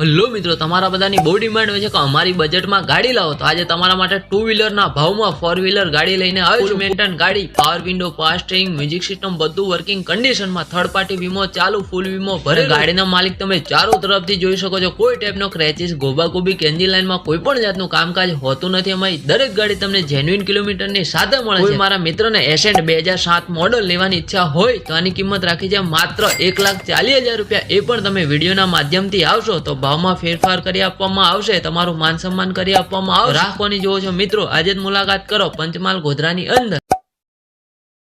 Hello મિત્રો તમારા બધાની બહુ ડિમાન્ડ હોય છે કે અમારી બજેટમાં ગાડી લાવો. તો આજે તમારા માટે ટુ વ્હીલરના ભાવમાં ફોર વ્હીલર ગાડી લઈને આવી છું. મેન્ટન ગાડી power window power steering music system બધું વર્કિંગ કન્ડિશનમાં થર્ડ પાર્ટી વીમો ચાલુ ફૂલ વીમો ભરે ગાડીના માલિક તમે ચારો તરફથી જોઈ શકો છો. કોઈ ટાઈપનો ક્રેચિસ ગોબાગોબી કે એન્જિન લાઇનમાં કોઈ પણ જાતનું કામકાજ હોતું નથી અમારી. દરેક ગાડી તમને જેન્યુઇન કિલોમીટરની સાથે મળે છે. મારા મિત્રને એસેન્ટ બે હજાર સાત મોડલ લેવાની ઈચ્છા હોય તો આની કિંમત રાખી છે માત્ર એક લાખ ચાલીસ હજાર રૂપિયા. એ પણ તમે વિડીયોના માધ્યમથી આવશો તો ભાવમાં ફેરફાર કરી આપવામાં આવશે, તમારું માન સન્માન કરી આપવામાં આવશે. રાખવાની જોવો છો? મિત્રો, આજે જ મુલાકાત કરો પંચમહાલ ગોધરાની અંદર.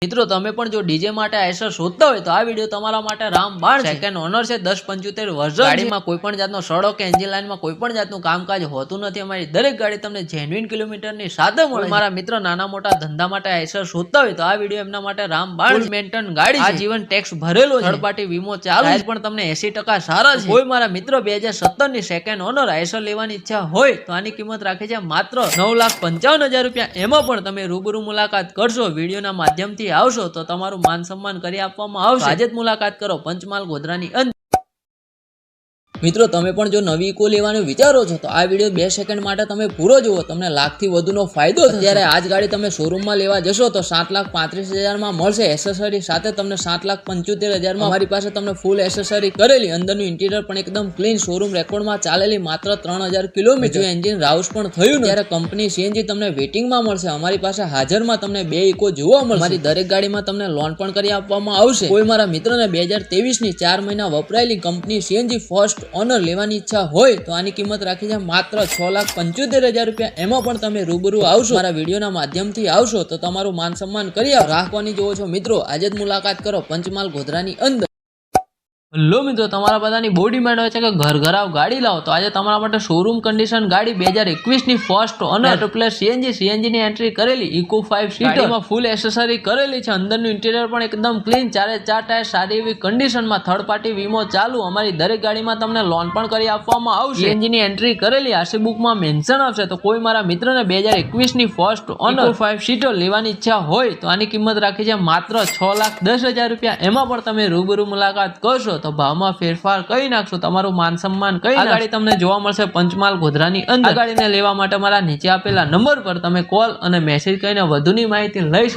મિત્રો તમે પણ જો ડીજે માટે આઈસર શોધતા હોય તો આ વીડિયો તમારા માટે રામબાણ સેકન્ડ ઓનર છે દસ પંચોતેર વર્ષ ગાડીમાં કોઈ પણ જાતનો સડો કે એન્જિન લાઇનમાં કોઈ પણ જાતનું કામકાજ હોતું નથી. અમારી દરેક ગાડી તમને જેન્યુઇન કિલોમીટરની સાથે મળે મારા મિત્ર નાના મોટા ધંધા માટે આઈસર શોધતા હોય તો આ વીડિયો એમના માટે રામબાણ મેન્ટન ગાડી આ જીવન ટેક્સ ભરેલો થર્ડ પાર્ટી વીમો ચાલુ પણ તમને એસી ટકા સારા છે. કોઈ મારા મિત્ર બે હજાર સત્તરની સેકન્ડ ઓનર આઈસર લેવાની ઈચ્છા હોય તો આની કિંમત રાખે છે માત્ર નવ લાખ પંચાવન હજાર રૂપિયા. એમાં પણ તમે રૂબરૂ મુલાકાત કરશો. વિડીયોના માધ્યમથી આવશો તો તમારું માન સન્માન કરી આપવામાં આવશે. આજે જ મુલાકાત કરો પંચમહાલ ગોધરાની અંદર. મિત્રો તમે પણ જો નવી ઇકો લેવાનું વિચારો છો તો આ વીડિયો બે સેકન્ડ માટે તમે પૂરો જુઓ. તમને લાખથી વધુનો ફાયદો જ્યારે આ જ ગાડી તમે શોરૂમમાં લેવા જશો તો સાત લાખ પાંત્રીસ હજારમાં મળશે એસેસરી સાથે તમને સાત લાખ પંચોતેર હજારમાં અમારી પાસે તમને ફૂલ એસેસરી કરેલી. અંદરનું ઇન્ટિરિયર પણ એકદમ ક્લીન શોરૂમ રેકોર્ડમાં ચાલેલી માત્ર ત્રણ હજાર કિલોમીટર એન્જિન રાઉસ પણ થયું ત્યારે કંપની સીએનજી તમને વેટિંગમાં મળશે. અમારી પાસે હાજરમાં તમને બે ઇકો જોવા મળશે. મારી દરેક ગાડીમાં તમને લોન પણ કરી આપવામાં આવશે. કોઈ મારા મિત્રને બે હજારની ચાર મહિના વપરાયેલી કંપની સીએનજી ફર્સ્ટ ઓનર લેવાની ઈચ્છા હોય તો આની કિંમત રાખી છે માત્ર છ લાખ પંચોતેર હજાર રૂપિયા. એમાં પણ તમે રૂબરૂ આવશો. મારા વિડીયોના માધ્યમથી આવશો તો તમારું માન સન્માન કરી આવો. રાખવાની જોવો છો મિત્રો? આજે જ મુલાકાત કરો પંચમહાલ ગોધરાની અંદર. હેલો મિત્રો તમારા બધાની બહુ ડિમાન્ડ હોય છે કે ઘર ઘરાવ ગાડી લાવો. તો આજે તમારા માટે શોરૂમ કન્ડિશન ગાડી બે હજાર એકવીસની ફર્સ્ટ ઓનર પ્લસ સીએનજી સીએનજીની એન્ટ્રી કરેલી ઇકો ફાઇવ સીટરમાં ફૂલ એસેસરી કરેલી છે. અંદરનું ઇન્ટિરિયર પણ એકદમ ક્લીન ચારે ચાર ટાયર સારી એવી કન્ડિશનમાં થર્ડ પાર્ટી વીમો ચાલુ. અમારી દરેક ગાડીમાં તમને લોન પણ કરી આપવામાં આવશે. સીએનજીની એન્ટ્રી કરેલી આરસી બુકમાં મેન્શન આવશે. તો કોઈ મારા મિત્રને બે હજાર એકવીસની ફર્સ્ટ ઓનર ફાઇવ સીટર લેવાની ઈચ્છા હોય તો આની કિંમત રાખી છે માત્ર છ લાખ દસ હજાર રૂપિયા. એમાં પણ તમે રૂબરૂ મુલાકાત કરશો. તો ભાવમાં ફેરફાર કરી નાખશો તમારું માન સન્માન કઈ ગાડી તમને જોવા મળશે પંચમહાલ ગોધરાની અંદર. ગાડીને લેવા માટે મારા નીચે આપેલા નંબર પર તમે કોલ અને મેસેજ કરીને વધુની માહિતી લઈ શકો.